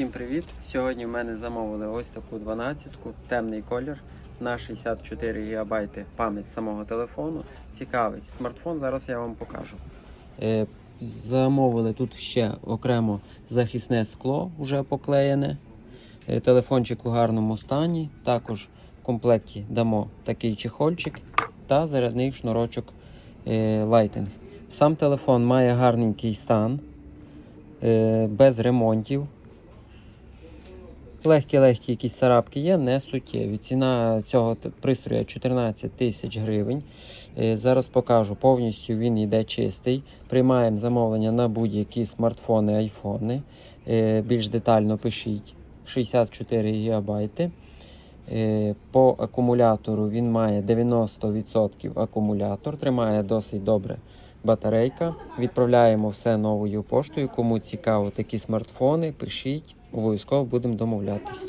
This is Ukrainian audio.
Всім привіт! Сьогодні в мене замовили ось таку 12-ку, темний колір на 64 ГБ пам'ять самого телефону. Цікавий смартфон, зараз я вам покажу. Е, замовили тут ще окремо захисне скло, вже поклеєне. Е, телефончик у гарному стані. Також в комплекті дамо такий чехольчик та зарядний шнурочок е. Сам телефон має гарненький стан, е, без ремонтів. Легкі-легкі якісь царапки є, не суттєві. Ціна цього пристрою 14 тисяч гривень. Е, Зараз покажу. Повністю він йде чистий. Приймаємо замовлення на будь-які смартфони, айфони. Е, Більш детально пишіть 64 ГБ. Е, По акумулятору він має 90% акумулятор, тримає досить добре батарейка. Відправляємо все новою поштою. Кому цікаво такі смартфони, пишіть, обов'язково будемо домовлятися.